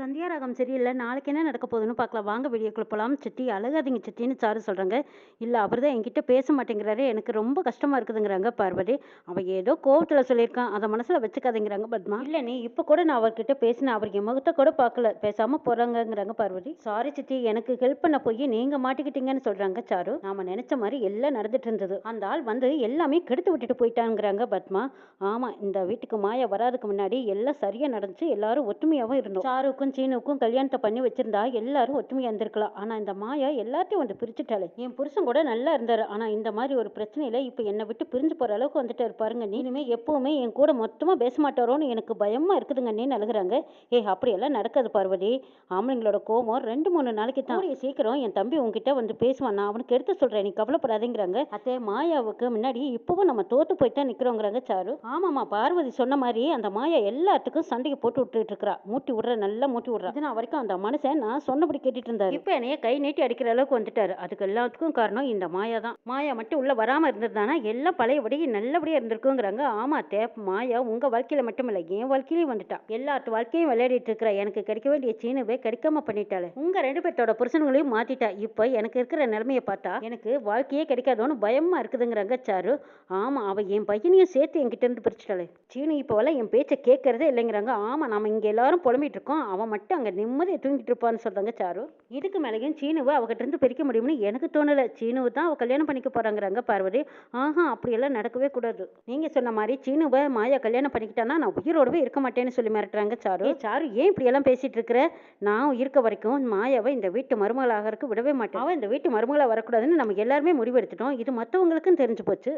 சந்தியாராகம் சரியில்லை நாளைக்கு என்ன நடக்க போகுதுன்னு பார்க்கலாம். வாங்க வீடியோக்குள்ள போகலாம் சித்தி அழகாதீங்க சித்தின்னு சாரு சொல்கிறாங்க இல்லை அவர் தான் என்கிட்ட பேச மாட்டேங்கிறாரு. எனக்கு ரொம்ப கஷ்டமாக இருக்குதுங்கிறாங்க பார்வதி. அவன் ஏதோ கோவத்தில் சொல்லியிருக்கான். அதை மனசில் வச்சுக்காதீங்கிறாங்க பத்மா. இல்லை நீ இப்போ கூட நான் அவர்கிட்ட பேசினேன். அவர் என் முகத்தை கூட பார்க்கல. பேசாமல் போகிறாங்கங்கிறாங்க பார்வதி. சாரி சித்தி எனக்கு ஹெல்ப் பண்ண போய் நீங்கள் மாட்டிக்கிட்டீங்கன்னு சொல்கிறாங்க சாரு. நாம நினச்ச மாதிரி எல்லாம் நடந்துட்டு இருந்தது. அந்த ஆள் வந்து எல்லாமே கெடுத்து விட்டுட்டு போயிட்டாங்கிறாங்க பத்மா. ஆமாம் இந்த வீட்டுக்கு மாயா வராதுக்கு முன்னாடி எல்லாம் சரியாக நடந்துச்சு. எல்லாரும் ஒற்றுமையாகவும் இருந்தோம். சாருக்கும் சீனுக்கும் கல்யாணத்தை பண்ணி வச்சிருந்தா எல்லாரும் ஒற்றுமையாக இருந்திருக்கலாம். ஆனால் இந்த மாயா எல்லாத்தையும் வந்து பிரிச்சுட்டாளே. என் புருஷன் கூட நல்லா இருந்தார். ஆனால் இந்த மாதிரி ஒரு பிரச்சனையில இப்போ என்னை விட்டு பிரிஞ்சு போகிற அளவுக்கு வந்துட்டாரு பாருங்க. நீனுமே இனிமே எப்பவுமே என் கூட மொத்தமாக பேச மாட்டாரோன்னு எனக்கு பயமாக இருக்குதுங்க நீ ஏ அப்படியெல்லாம் நடக்காது பார்வதி. ஆம்பளைங்களோட கோபம் ரெண்டு மூணு நாளைக்கு தான். சீக்கிரம் என் தம்பி உங்ககிட்ட வந்து பேசுவான். நான் அவனுக்கு எடுத்து சொல்கிறேன் நீ கவலைப்படாதேங்கிறாங்க. அத்தே மாயாவுக்கு முன்னாடி இப்போவும் நம்ம தோத்து போயிட்டா நிற்கிறோங்கிறாங்க சாரு. ஆமாம்மா பார்வதி சொன்ன மாதிரி அந்த மாயா எல்லாத்துக்கும் சண்டைக்கு போட்டு விட்டுட்டு இருக்கிறா. மூட்டி விடுற நல்ல மூட்டி விடுறா. இது நான் வரைக்கும் அந்த மனுஷன் நான் சொன்னபடி கேட்டுட்டு இருந்தாரு இப்போ என்னைய கை நீட்டி அடிக்கிற அளவுக்கு வந்துட்டாரு. அதுக்கு எல்லாத்துக்கும் காரணம் இந்த மாயா தான். மாயா மட்டும் உள்ள வராம இருந்திருந்தானா எல்லாம் பழையபடி நல்லபடியா இருந்திருக்குங்கிறாங்க. ஆமா தே மாயா உங்க வாழ்க்கையில மட்டும் இல்லை என் வாழ்க்கையிலையும் வந்துட்டா. எல்லாத்து வாழ்க்கையும் விளையாடிட்டு இருக்கிற எனக்கு கிடைக்க வேண்டிய சீனவே கிடைக்காம பண்ணிட்டாளே. உங்க ரெண்டு பேர்த்தோட புருஷன்களையும் மாத்திட்டா. இப்போ எனக்கு இருக்கிற நிலைமையை பார்த்தா எனக்கு வாழ்க்கையே கிடைக்காதோன்னு பயமா இருக்குதுங்கிறாங்க சாரு. ஆமா அவ என் பையனையும் சேர்த்து என்கிட்ட இருந்து பிரிச்சுட்டாளே. சீனு இப்போவெல்லாம் என் பேச்சை கேட்கறதே இல்லைங்கிறாங்க. ஆமா நாம இங்க எல்லாரும் புலம்பிட்டு இருக்கோம் அவன் மட்டும் அங்க நிம்மதியை தூங்கிட்டு இருப்பான்னு சொல்றாங்க சாரு. இதுக்கு மேலேயும் சீனுவை அவகிட்ட இருந்து பிரிக்க முடியும்னு எனக்கு தோணல. சீனுவை தான் அவ கல்யாணம் பண்ணிக்க போறாங்கிறாங்க பார்வதி. ஆஹா அப்படியெல்லாம் நடக்கவே கூடாது. நீங்க சொன்ன மாதிரி சீனுவை மாயா கல்யாணம் பண்ணிக்கிட்டானா நான் உயிரோடவே இருக்க மாட்டேன்னு சொல்லி மிரட்டுறாங்க சாரு. சாரு ஏன் இப்படி எல்லாம் பேசிட்டு இருக்கிற? நான் இருக்க வரைக்கும் மாயாவை இந்த வீட்டு மருமகளாகிறதுக்கு விடவே மாட்டேன். அவன் இந்த வீட்டு மருமகளா வரக்கூடாதுன்னு நம்ம எல்லாருமே முடிவெடுத்துட்டோம். இது மற்றவங்களுக்கும் தெரிஞ்சு போச்சு.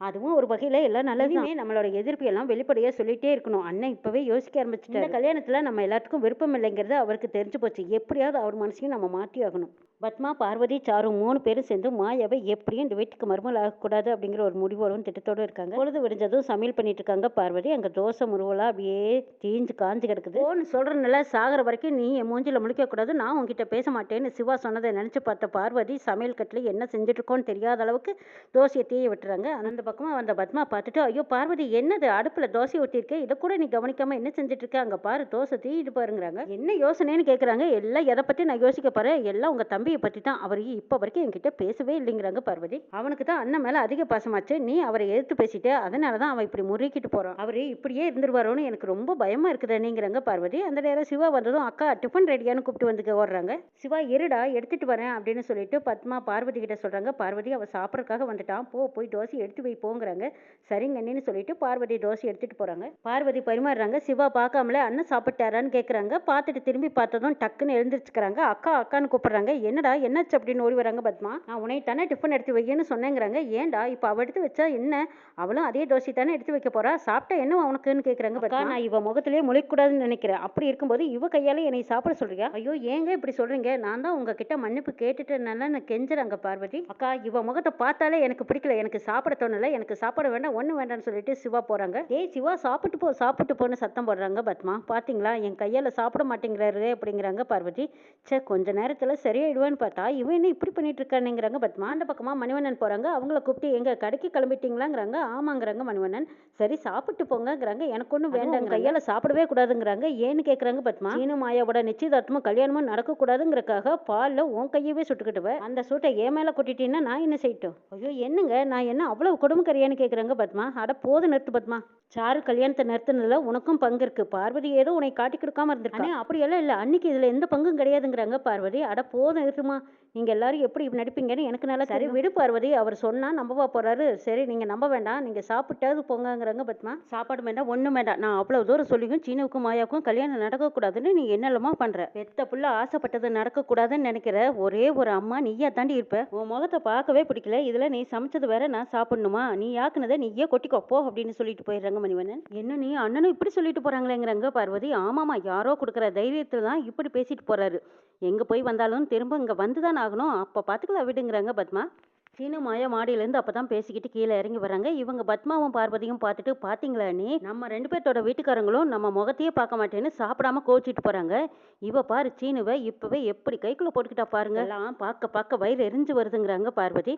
அதுவும் ஒரு வகையில் எல்லாம் நல்லதுமே நம்மளோட எதிர்ப்பு எல்லாம் வெளிப்படையாக சொல்லிட்டே இருக்கணும். அண்ணன் இப்போவே யோசிக்க ஆரம்பிச்சுட்டாரு. இந்த கல்யாணத்தில் நம்ம எல்லாத்துக்கும் விருப்பம் இல்லைங்கிறது அவருக்கு தெரிஞ்சு போச்சு. எப்படியாவது அவர் மனசையும் நம்ம மாற்றி ஆகணும் பத்மா பார்வதி சாரு மூணு பேரும் சேர்ந்து மாயாவை எப்படியும் இந்த வீட்டுக்கு மருமல் ஆகக்கூடாது அப்படிங்கிற ஒரு முடிவோடும் திட்டத்தோடு இருக்காங்க. பொழுது விடிஞ்சதும் சமையல் பண்ணிட்டு இருக்காங்க பார்வதி. அங்கே தோசை முருவலாக அப்படியே தீஞ்சு காஞ்சு கிடக்குது. ஓன்னு சொல்கிறனால சாகிற வரைக்கும் நீ என் மூஞ்சியில் முழிக்கக்கூடாது நான் உங்ககிட்ட பேச மாட்டேன்னு சிவா சொன்னதை நினச்சி பார்த்த பார்வதி சமையல் கட்டில் என்ன செஞ்சுட்ருக்கோன்னு தெரியாத அளவுக்கு தோசையை தீய விட்டுறாங்க. அந்த பக்கமாக வந்த பத்மா பார்த்துட்டு ஐயோ பார்வதி என்னது? அடுப்பில் தோசை ஊற்றிருக்க இதை கூட நீ கவனிக்காமல் என்ன செஞ்சுட்ருக்க அங்கே பாரு தோசை தீயிட்டு பாருங்கிறாங்க என்ன யோசனைன்னு கேட்குறாங்க எல்லாம் எதை பற்றி நான் யோசிக்க பாரு எல்லாம் உங்கள் தம்பியை பற்றி தான் அவர் இப்போ வரைக்கும் என்கிட்ட பேசவே இல்லைங்கிறாங்க பார்வதி. அவனுக்கு தான் அண்ணன் மேலே அதிக பாசமாச்சு. நீ அவரை எதிர்த்து பேசிட்டு அதனால தான் அவன் இப்படி முறுக்கிட்டு போகிறான் அவர் இப்படியே இருந்துருவாரோன்னு எனக்கு ரொம்ப பயமாக இருக்குது நீங்கிறாங்க பார்வதி. அந்த நேரம் சிவா வந்ததும் அக்கா டிஃபன் ரெடியானு கூப்பிட்டு வந்து ஓடுறாங்க. சிவா இருடா எடுத்துட்டு வரேன் அப்படின்னு சொல்லிட்டு பத்மா பார்வதி கிட்ட சொல்கிறாங்க பார்வதி அவள் சாப்பிட்றதுக்காக வந்துட்டான். போ போய் தோசை எடுத்து போய் போங்கிறாங்க. சரிங்க அண்ணின்னு சொல்லிட்டு பார்வதி தோசை எடுத்துட்டு போகிறாங்க பார்வதி பரிமாறுறாங்க. சிவா பார்க்காமலே அண்ணன் சாப்பிட்டாரான்னு கேட்குறாங்க பார்த்துட்டு திரும்பி பார்த்ததும் டக்குன்னு எழுந்திரிச்சுக்கிறாங்க. அக்கா அக்கான்னு கூப்பிட்றாங்க. என்ன என்னடா என்னாச்சு அப்படின்னு ஓடி வராங்க பத்மா. நான் உன்னை தானே டிஃபன் எடுத்து வையன்னு சொன்னேங்கிறாங்க. ஏன்டா இப்போ அவ எடுத்து வச்சா என்ன? அவளும் அதே தோசை தானே எடுத்து வைக்க போறா? சாப்பிட்டா என்ன உனக்குன்னு கேட்குறாங்க பத்மா. நான் இவ முகத்திலேயே முழிக்கூடாதுன்னு நினைக்கிறேன். அப்படி இருக்கும்போது இவ கையால என்னை சாப்பிட சொல்றியா? ஐயோ ஏங்க இப்படி சொல்றீங்க? நான் தான் உங்ககிட்ட மன்னிப்பு கேட்டுட்டேனால நான் கெஞ்சுறாங்க பார்வதி. அக்கா இவ முகத்தை பார்த்தாலே எனக்கு பிடிக்கல. எனக்கு சாப்பிட தோணல. எனக்கு சாப்பிட வேண்டாம் ஒண்ணு வேண்டாம்னு சொல்லிட்டு சிவா போறாங்க. ஏய் சிவா சாப்பிட்டு போ சாப்பிட்டு போன்னு சத்தம் போடுறாங்க பத்மா. பாத்தீங்களா? என் கையால சாப்பிட மாட்டேங்கிறாரு அப்படிங்கிறாங்க பார்வதி. ச்சே கொஞ்ச நேரத்துல சரியாயிடுவான்னு பார்த்தா இவன் என்ன இப்படி பண்ணிட்டு இருக்கானுங்கிறாங்க. பத்மா அந்த பக்கமா மணிவண்ணன் போறாங்க. அவங்கள கூப்பிட்டு எங்க கடைக்கு கிளம்பிட்டீங்களாங்கிறாங்க. ஆமாங்கிறாங்க மணிவண்ணன். சரி சாப்பிட்டு போங்கங்கிறாங்க. எனக்கு ஒன்றும் வேண்டாங்க கையால சாப்பிடவே கூடாதுங்கிறாங்க. ஏன்னு கேட்குறாங்க பத்மா சீனு மாயாவோட நிச்சயதார்த்தமும் கல்யாணமும் நடக்கக்கூடாதுங்கிறக்காக பால்ல உன் கையவே சுட்டுக்கிட்டுவேன் அந்த சூட்டை ஏன் மேல கொட்டிட்டீங்கன்னா நான் என்ன செய்யட்டும்? ஐயோ என்னங்க? நான் என்ன அவ்வளவு கொடுமைக்கறியான்னு கேட்குறாங்க பத்மா அட போது நிறுத்து பத்மா சாரு கல்யாணத்தை நிறுத்தினதுல உனக்கும் பங்கு இருக்கு. பார்வதி ஏதோ உன்னை காட்டி கொடுக்காம இருந்திருக்கானே அப்படியெல்லாம் இல்லை. அன்னைக்கு இதுல எந்த பங்கும் கிடையாதுங்கிறாங்க பார்வதி. அட போதும் இருக்குமா நீங்க எல்லாரும் எப்படி நடிப்பீங்கன்னு எனக்கு நல்லா சரி விடு பார்வதி. அவர் சொன்னா நம்பவா போறாரு. சரி நீங்க நம்ப வேண்டாம். நீங்க சாப்பிட்டாவது போங்கங்கிறாங்க பத்மா. சாப்பாடு வேண்டாம் ஒண்ணும் வேண்டாம். நான் அவ்வளவு தூரம் சொல்லியும் சீனுவுக்கும் மாயாவுக்கும் கல்யாணம் நடக்கக்கூடாதுன்னு நீ என்னெல்லாமோ பண்ற. பெத்த புள்ள ஆசைப்பட்டது நடக்கக்கூடாதுன்னு நினைக்கிற ஒரே ஒரு அம்மா நீயா தாண்டி இருப்ப. உன் முகத்தை பார்க்கவே பிடிக்கல. இதுல நீ சமைச்சது வேற நான் சாப்பிடணுமா? நீ ஆக்குனதை நீயே கொட்டிக்கோ. போ அப்படின்னு சொல்லிட்டு போயிடுறாங்க மணிவண்ணன். என்ன நீ அண்ணனும் இப்படி சொல்லிட்டு போறாங்களேங்கிறாங்க பார்வதி. ஆமாமா யாரோ கொடுக்குற தைரியத்துல தான் இப்படி பேசிட்டு போறாரு. எங்க போய் வந்தாலும் திரும்ப இங்க வந்துதான் ஆகணும். அப்போ பார்த்துக்கலாம் விடுங்கிறாங்க பத்மா. சீனு மாயா மாடியிலேருந்து அப்போ தான் பேசிக்கிட்டு கீழே இறங்கி வராங்க. இவங்க பத்மாவும் பார்வதியும் பார்த்துட்டு பார்த்தீங்களா நீ நம்ம ரெண்டு பேர்த்தோட வீட்டுக்காரங்களும் நம்ம முகத்தையே பார்க்க மாட்டேன்னு சாப்பிடாம கோச்சிட்டு போகிறாங்க இவ பாரு சீனுவை இப்போவே எப்படி கைக்குள்ளே போட்டுக்கிட்டா பாருங்க. எல்லாம் பார்க்க பார்க்க வயிறு எரிஞ்சு வருதுங்கிறாங்க பார்வதி.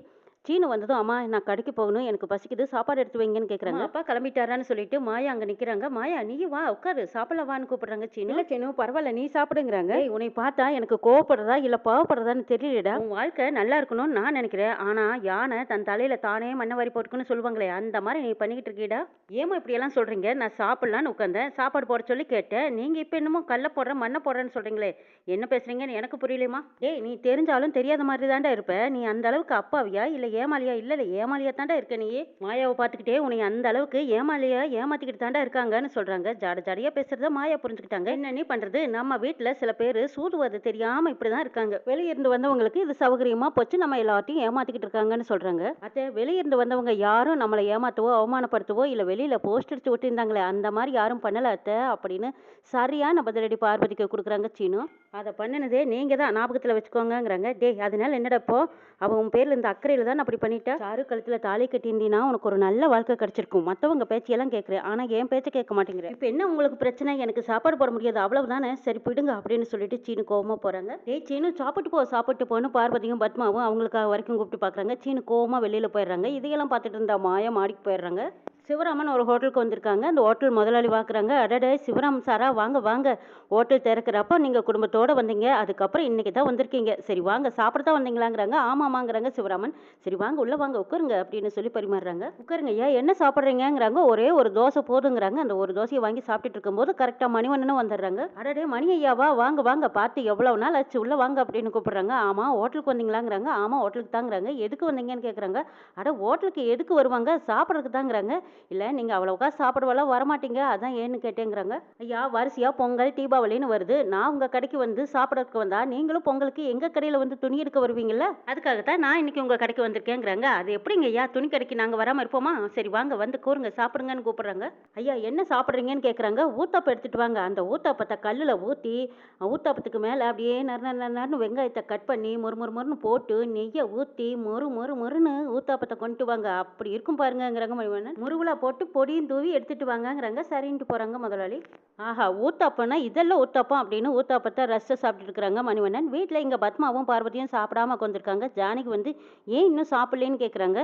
சீனு வந்ததும் அம்மா நான் கடைக்கு போகணும் எனக்கு பசிக்குது சாப்பாடு எடுத்து வைங்கன்னு கேட்குறாங்க அப்பா கிளம்பிட்டாரான்னு சொல்லிட்டு மாயா அங்கே நிற்கிறாங்க மாயா நீ வா உட்காரு சாப்பிடலாம் வான்னு கூப்பிடுறாங்க சீனு. இல்லை சீனு பரவாயில்ல நீ சாப்பிடுங்கிறாங்க. ஏய், உன்னை பார்த்தா எனக்கு கோவப்படுறதா இல்லை பாவப்படுறதான்னு தெரியலடா. உன் வாழ்க்கை நல்லா இருக்கணும்னு நான் நினைக்கிறேன். ஆனால் யானை தன் தலையில் தானே மண்ணை வாரி போட்டுக்குன்னு சொல்லுவாங்களே அந்த மாதிரி நீ பண்ணிக்கிட்டு இருக்கீடா ஏமா இப்படியெல்லாம் சொல்கிறீங்க நான் சாப்பிட்லான்னு உட்காந்தேன். சாப்பாடு போட சொல்லி கேட்டேன். நீங்கள் இப்போ என்னமோ கல்லை போடுறேன் மண்ணை போடுறேன்னு சொல்கிறீங்களே என்ன பேசுறீங்கன்னு எனக்கு புரியலையுமா டேய் நீ தெரிஞ்சாலும் தெரியாத மாதிரி தாண்டா இருப்ப. நீ அந்த அளவுக்கு அப்பாவியா? இல்ல ஏமாலியா? இல்லை இல்லை ஏமாலியா தாண்டா இருக்க நீ? மாயாவை பார்த்துக்கிட்டே உன்னை அந்த அளவுக்கு ஏமாலியா ஏமாத்திக்கிட்டு தாண்டா இருக்காங்கன்னு சொல்றாங்க. ஜாட ஜாடியா பேசுறத மாயா புரிஞ்சுக்கிட்டாங்க. என்ன நீ பண்றது? நம்ம வீட்டுல சில பேர் சூதுவது தெரியாம இப்படிதான் இருக்காங்க. வெளியிருந்து வந்தவங்களுக்கு இது சௌகரியமா போச்சு. நம்ம எல்லாத்தையும் ஏமாத்திக்கிட்டு இருக்காங்கன்னு சொல்றாங்க. அத்தை வெளியிருந்து வந்தவங்க யாரும் நம்மளை ஏமாத்தவோ அவமானப்படுத்தவோ இல்லை வெளியில போஸ்ட் அடிச்சு விட்டுருந்தாங்களே அந்த மாதிரி யாரும் பண்ணல அத்தை அப்படின்னு சரியான பதிலடி பார்வதிக்கு கொடுக்குறாங்க சீனு. அதை பண்ணினதே நீங்கள் தான் ஞாபகத்தில் வச்சுக்கோங்கங்கிறாங்க. டேய் அதனால என்னடா இப்போ? அவன் உன் பேரில் இந்த அக்கறையில் தான் அப்படி பண்ணிட்டா? சாரு கழுத்தில் தாலி கட்டியிருந்தீங்கன்னா உனக்கு ஒரு நல்ல வாழ்க்கை கிடச்சிருக்கும். மற்றவங்க பேச்சையெல்லாம் கேட்குறேன் ஆனால் என் பேச்சை கேட்க மாட்டேங்கிறேன் இப்போ என்ன உங்களுக்கு பிரச்சனை? எனக்கு சாப்பாடு போட முடியாது அவ்வளவுதானே? சரி பிடுங்க அப்படின்னு சொல்லிட்டு சீனு கோவமாக போகிறாங்க டேய் சீனு சாப்பிட்டு போ சாப்பிட்டு போன்னு பார்வதியும் பத்மாவும் அவங்களுக்காக வரைக்கும் கூப்பிட்டு பார்க்குறாங்க சீனு கோவமாக வெளியில் போயிடுறாங்க. இதையெல்லாம் பார்த்துட்டு இருந்தா மாயா மாடிக்கு போயிடுறாங்க. சிவராமன் ஒரு ஹோட்டலுக்கு வந்திருக்காங்க. அந்த ஹோட்டல் முதலாளி பார்க்குறாங்க. அடடே சிவராம் சாரா வாங்க வாங்க. ஹோட்டல் திறக்கிறப்போ நீங்கள் குடும்பத்தோடு வந்தீங்க. அதுக்கப்புறம் இன்றைக்கி தான் வந்திருக்கீங்க. சரி வாங்க சாப்பிட தான் வந்தீங்களாங்கிறாங்க. ஆமாமாங்கிறாங்க சிவராமன். சரி வாங்க உள்ளே வாங்க உட்காருங்க அப்படின்னு சொல்லி பரிமாறுறாங்க. உட்காருங்க ஐயா என்ன சாப்பிட்றீங்கங்கிறாங்க. ஒரே ஒரு தோசை போதுங்கிறாங்க. அந்த ஒரு தோசையை வாங்கி சாப்பிட்டுட்டு இருக்கும்போது கரெக்டாக மணிவண்ணனும் வந்துடுறாங்க. அடடே மணி ஐயாவா வாங்க வாங்க பார்த்து எவ்வளோ நாள் ஆச்சு? உள்ளே வாங்க அப்படின்னு கூப்பிட்றாங்க. ஆமாம் ஹோட்டலுக்கு வந்தீங்களாங்கிறாங்க. ஆமாம் ஹோட்டலுக்கு தாங்கிறாங்க. எதுக்கு வந்தீங்கன்னு கேட்குறாங்க அட ஹோட்டலுக்கு எதுக்கு வருவாங்க? சாப்பிட்றதுக்கு தாங்கிறாங்க இல்லை நீங்கள் அவ்வளோக்கா சாப்பிடுவெல்லாம் வரமாட்டீங்க. அதான் ஏன்னு கேட்டேங்கிறாங்க. ஐயா வரிசையாக பொங்கல் தீபாவளின்னு வருது. நான் உங்கள் கடைக்கு வந்து சாப்பிட்றதுக்கு வந்தால் நீங்களும் பொங்கலுக்கு எங்கள் கடையில் வந்து துணி எடுக்க வருவீங்கல்ல? அதுக்காகத்தான் நான் இன்னைக்கு உங்கள் கடைக்கு வந்திருக்கேங்கிறாங்க. அது எப்படிங்க ஐயா? துணி கடைக்கு நாங்கள் வராமல் இருப்போமா? சரி வாங்க வந்து கூறுங்க சாப்பிடுங்கன்னு கூப்பிட்றாங்க. ஐயா என்ன சாப்பிட்றீங்கன்னு கேட்குறாங்க ஊத்தாப்பம் எடுத்துட்டு வாங்க. அந்த ஊத்தாப்பத்தை கல்லில் ஊற்றி ஊத்தாப்பத்துக்கு மேலே அப்படியே நர நர்னு வெங்காயத்தை கட் பண்ணி மொறு மொறு மொறுன்னு போட்டு நெய்யை ஊற்றி மொறு மொறு மொறுன்னு ஊத்தாப்பத்தை கொண்டு வாங்க. அப்படி இருக்கும் பாருங்கங்கிறாங்க மணிவண்ணன். முருகுலா போட்டு பொடியும் தூவி எடுத்துகிட்டு வாங்கங்கிறாங்க. சரின்ட்டு போகிறாங்க முதலாளி. ஆஹா ஊத்தாப்பம்னா இதெல்லாம் ஊத்தாப்பம் அப்படின்னு ஊத்தாப்பத்தை ரசிச்சு சாப்பிட்டுட்டு இருக்கிறாங்க மணிவண்ணன். வீட்டில் இங்கே பத்மாவும் பார்வதியும் சாப்பிடாம உட்காந்துருக்காங்க ஜானகி வந்து ஏன் இன்னும் சாப்பிட்லேன்னு கேட்குறாங்க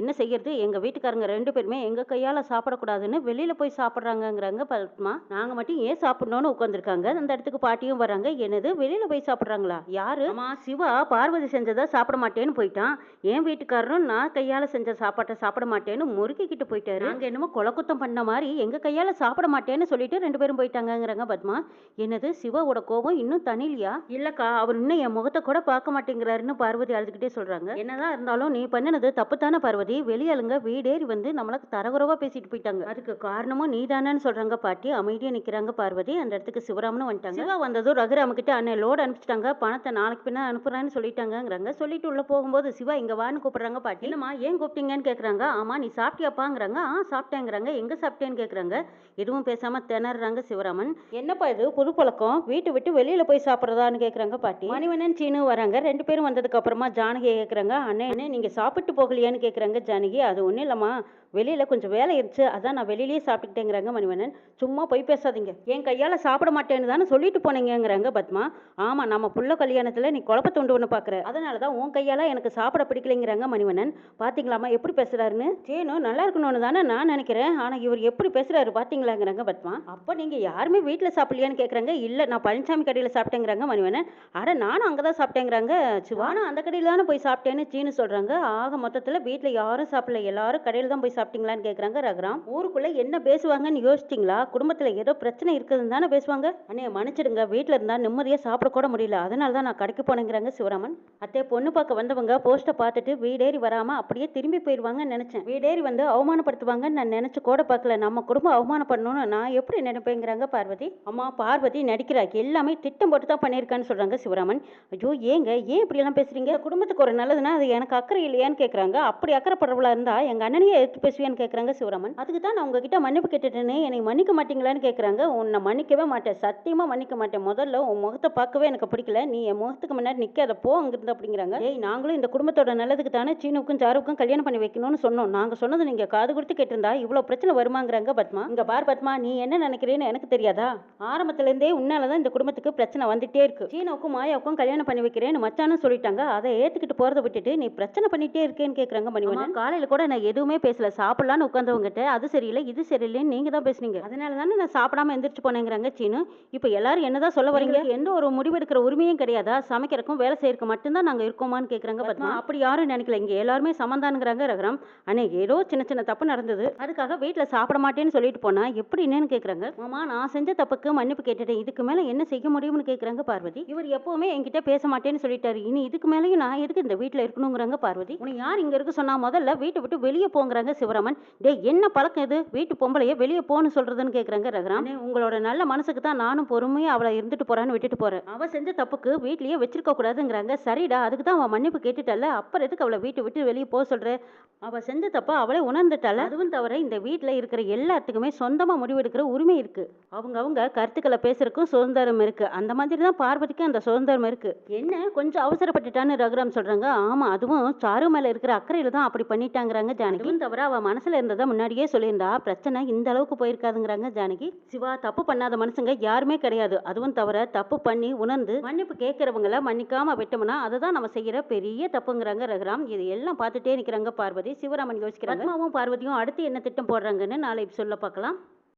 என்ன செய்யறது? எங்கள் வீட்டுக்காரங்க ரெண்டு பேருமே எங்கள் கையால் சாப்பிடக்கூடாதுன்னு வெளியில் போய் சாப்பிட்றாங்கங்கிறாங்க பத்மா. நாங்கள் மட்டும் ஏன் சாப்பிட்ணுன்னு உட்காந்துருக்காங்க அந்த இடத்துக்கு பாட்டியும் வராங்க. என்னது? வெளியில் போய் சாப்பிட்றாங்களா? யாரு? அம்மா சிவா பார்வதி செஞ்சதை சாப்பிட மாட்டேன்னு போயிட்டான். என் வீட்டுக்காரரும் நான் கையால் செஞ்ச சாப்பாட்டை சாப்பிட மாட்டேன்னு முறுக்கிக்கிட்டு போயிட்டாரு. நாங்கள் என்னமோ கொலக்குத்தம் பண்ண மாதிரி எங்கள் கையால் சாப்பிட மாட்டேன்னு சொல்லிட்டு ரெண்டு பேரும் போயிட்டாங்கங்கிறாங்க பத்மா. என்னது சிவாவோட கோபம் இன்னும் தனிலையா இல்லக்கா அவர் இன்னும் என் முகத்தை கூட பார்க்க மாட்டேங்கிறாருன்னு பார்வதி அழுதுகிட்டே சொல்றாங்க. என்னதான் இருந்தாலும் நீ பண்ணினது தப்பு தானே பார்வதி. வெளியாளுங்க வீடேறி வந்து நம்மளுக்கு தரகுறவா பேசிட்டு போயிட்டாங்க. அதுக்கு காரணமும் நீ சொல்றாங்க பாட்டி. அமைதியா நிக்கிறாங்க பார்வதி. அந்த இடத்துக்கு சிவராமனு வந்துட்டாங்க. சிவா வந்ததும் ரகுராம கிட்ட அண்ணன் லோடு அனுப்பிச்சிட்டாங்க. பணத்தை நாளைக்கு பின்னா அனுப்புறான்னு சொல்லிட்டாங்கிறாங்க சொல்லிட்டு உள்ள போகும்போது சிவா இங்க வான்னு கூப்பிடுறாங்க பாட்டி. இல்லம்மா ஏன் கூப்பிட்டீங்கன்னு கேக்குறாங்க. ஆமா நீ சாப்பிட்டியாப்பாங்கிறாங்க. ஆ சாப்பிட்டேங்கிறாங்க. எங்க சாப்பிட்டேன்னு கேட்குறாங்க எதுவும் பேசாம திணறாங்க சிவராமன். என்னப்பா இது? புது பழக்கம்? வீட்டை விட்டு வெளியில போய் சாப்பிட்றதான்னு கேட்குறாங்க பாட்டி. மணிவண்ணன் சீனு வராங்க. ரெண்டு பேரும் வந்ததுக்கு அப்புறமா ஜானகி கேட்குறாங்க அண்ணே அண்ணே நீங்க சாப்பிட்டு போகலையான்னு கேட்குறாங்க ஜானகி. அது ஒன்றும் இல்லம்மா. வெளியில கொஞ்சம் வேலை இருந்துச்சு. அதான் நான் வெளியிலேயே சாப்பிட்டுக்கிட்டேங்கிறாங்க மணிவண்ணன். சும்மா போய் பேசாதீங்க. என் கையால சாப்பிட மாட்டேன்னு தானே சொல்லிட்டு போனீங்கங்கிறாங்க பத்மா. ஆமா நம்ம புள்ள கல்யாணத்துல நீ குழப்ப துண்டு ஒன்று பாக்குற. அதனால தான் உன் கையால எனக்கு சாப்பிட பிடிக்கலைங்கிறாங்க மணிவண்ணன். பாத்தீங்களாமா எப்படி பேசுறாருன்னு? சேனும் நல்லா இருக்கணும்னு தானே நான் நினைக்கிறேன் ஆனால் இவர் எப்படி பேசுறாரு பார்த்தீங்களாங்கிறாங்க பத்மா. அப்ப நீங்க யாருமே வீட்டில் சாப்பிடலையான்னு கேக்குறாங்க இல்ல நான் பழனிசாமி கடையில சாப்பிட்டேங்கிறாங்க மணிவண்ணன். அட நானும் அங்கதான் சாப்பிட்டேங்கிறாங்க. சிவானும் அந்த கடையில் தானே போய் சாப்பிட்டேன்னு சீனு சொல்றாங்க. ஆக மொத்தத்துல வீட்டுல யாரும் சாப்பிடல எல்லாரும் கடையில் தான் போய் சாப்பிட்டீங்களான்னு கேட்குறாங்க ரகுராம். ஊருக்குள்ள என்ன பேசுவாங்கன்னு யோசிச்சிங்களா? குடும்பத்துல ஏதோ பிரச்சனை இருக்குதுன்னு தானே பேசுவாங்க? அண்ணே மன்னிச்சிடுங்க வீட்டில் இருந்தா நிம்மதியா சாப்பிட கூட முடியல. அதனால தான் நான் கடைக்கு போனேங்கிறாங்க சிவராமன். அத்தே பொண்ணு பார்க்க வந்தவங்க போஸ்ட்டை பார்த்துட்டு வீடேறி வராம அப்படியே திரும்பி போயிடுவாங்கன்னு நினைச்சேன். வீடேறி வந்து அவமானப்படுத்துவாங்கன்னு நான் நினச்சி கூட பார்க்கல. நம்ம குடும்பம் அவமானம் பண்ணணும்னு நான் எப்படி நினைப்பேங்கிறாங்க பார்வதி? அம்மா பார்வதி நடிக்கிறா எல்லாமே திட்டம் போட்டு தான் பண்ணியிருக்கான்னு சொல்கிறாங்க சிவராமன். ஐயோ ஏங்க ஏன் இப்படி எல்லாம் குடும்பத்துக்கு ஒரு நல்லதுன்னா அது எனக்கு அக்கறை இல்லையான்னு கேட்குறாங்க அப்படி அக்கறைப்படுறவளா இருந்தால் எங்கள் அண்ணனையே எடுத்து பேசுவேன்னு கேட்குறாங்க சிவராமன். அதுக்கு தான் நான் உங்ககிட்ட மன்னிப்பு கேட்டுட்டேனே என்னை மன்னிக்க மாட்டீங்களான்னு கேட்குறாங்க உன்னை மன்னிக்கவே மாட்டேன். சத்தியமாக மன்னிக்க மாட்டேன். முதல்ல உன் முகத்தை பார்க்கவே எனக்கு பிடிக்கல. நீ என் முகத்துக்கு முன்னாடி நிற்காத போ அங்கிருந்து அப்படிங்கிறாங்க. ஏய் நாங்களும் இந்த குடும்பத்தோட நல்லதுக்கு தானே சீனுக்கும் சாருக்கும் கல்யாணம் பண்ணி வைக்கணும்னு சொன்னோம். நாங்கள் சொன்னது நீங்கள் காது கொடுத்து கேட்டிருந்தா இவ்வளோ பிரச்சனை வருமாங்கிறாங்க பத்மா. இங்க பார் பத்மா நீ என்ன நினைக்கிறேன்னு எனக்கு தெரியாதா? ஆரம்பத்துல இருந்தே உன்னால தான் இந்த குடும்பத்துக்கு பிரச்சனை வந்துட்டே இருக்கு. சீனாவுக்கும் மாயாவுக்கும் கல்யாணம் பண்ணி வைக்கிறேன்னு மச்சானும் சொல்லிட்டாங்க. அதை ஏத்துக்கிட்டு போறதை விட்டுட்டு நீ பிரச்சனை பண்ணிட்டே இருக்கேன்னு கேக்குறாங்க மணிவண்ணன். காலையில கூட நான் எதுவுமே பேசல. சாப்பிடலான்னு உட்காந்தவங்ககிட்ட அது சரியில்லை இது சரியில்லைன்னு நீங்க தான் பேசுனீங்க. அதனால தானே நான் சாப்பிடாம எந்திரிச்சு போனேங்கிறாங்க சீனு. இப்போ எல்லாரும் என்னதான் சொல்ல வரீங்க? எந்த ஒரு முடிவெடுக்கிற உரிமையும் கிடையாதா? சமைக்கிறதுக்கும் வேலை செய்யறதுக்கு மட்டும்தான் நாங்க இருக்கோமான்னு கேக்குறாங்க பத்மா. அப்படி யாரும் நினைக்கல. இங்க எல்லாருமே சமந்தானுங்கிறாங்க ரகரம். அண்ணே ஏதோ சின்ன சின்ன தப்பு இருந்தது. அதுக்காக வீட்டில் சாப்பிட மாட்டேன்னு சொல்லிட்டு போனா எப்படி என்னன்னு கேட்குறாங்க மாமா நான் செஞ்ச தப்புக்கு மன்னிப்பு கேட்டுட்டேன். இதுக்கு மேலே என்ன செய்ய முடியும்னு கேட்குறாங்க பார்வதி. இவர் எப்பவுமே என்கிட்ட பேச மாட்டேன்னு சொல்லிட்டாரு. இனி இதுக்கு மேலேயும் நான் எதுக்கு இந்த வீட்டில் இருக்கணுங்கிறாங்க பார்வதி? உன்னை யார் இங்க இருக்கு சொன்னா முதல்ல வீட்டை விட்டு வெளியே போங்கிறாங்க சிவராமன். டே என்ன பழக்கம் இது? வீட்டு பொம்பளைய வெளியே போன்னு சொல்றதுன்னு கேட்குறாங்க ரகுராம். உங்களோட நல்ல மனசுக்கு தான் நானும் பொறுமையாக அவளை இருந்துட்டு போறான்னு விட்டுட்டு போறேன். அவ செஞ்ச தப்புக்கு வீட்லயே வச்சிருக்க கூடாதுங்கிறாங்க. சரிடா அதுக்கு தான் அவன் மன்னிப்பு கேட்டுட்டல்ல. அப்புறம் எதுக்கு அவளை வீட்டை விட்டு வெளியே போக சொல்ற? அவ செஞ்ச தப்பா அவளே உணர்ந்துட்டால அதுவும் தவிர இந்த வீட்ல இருக்கிற எல்லாத்துக்குமே சொந்தமா முடிவெடுக்கிற உரிமை இருக்கு. அவங்க அவங்க கருத்துக்களை பேசுறதுக்கும் சுதந்திரம் இருக்கு. அந்த மாதிரி தான் பார்வதிக்கும் அந்த சுதந்திரம் இருக்கு. என்ன? கொஞ்சம் அவசரப்பட்டுட்டான்னு ரகுராம் சொல்றாங்க. ஆமா அதுவும் சாரு மேல இருக்கிற அக்கறையில தான் அப்படி பண்ணிட்டாங்கிறாங்க ஜானகி. தவிர அவ மனசுல இருந்ததை முன்னாடியே சொல்லியிருந்தா பிரச்சனை இந்த அளவுக்கு போயிருக்காதுங்கிறாங்க ஜானகி. சிவா தப்பு பண்ணாத மனுஷங்க யாருமே கிடையாது. அதுவும் தவிர தப்பு பண்ணி உணர்ந்து மன்னிப்பு கேட்கறவங்கள மன்னிக்காம விட்டோம்னா அதுதான் நம்ம செய்யற பெரிய தப்புங்கிறாங்க ரகுராம். இது எல்லாம் பார்த்துட்டே நிக்கிறாங்க பார்வதி. சிவராமன் யோசிக்கிறாங்க. பார்வதியும் அடுத்து என்ன திட்டம் போடுறாங்கன்னு நாளை சொல்ல பார்க்கலாம்.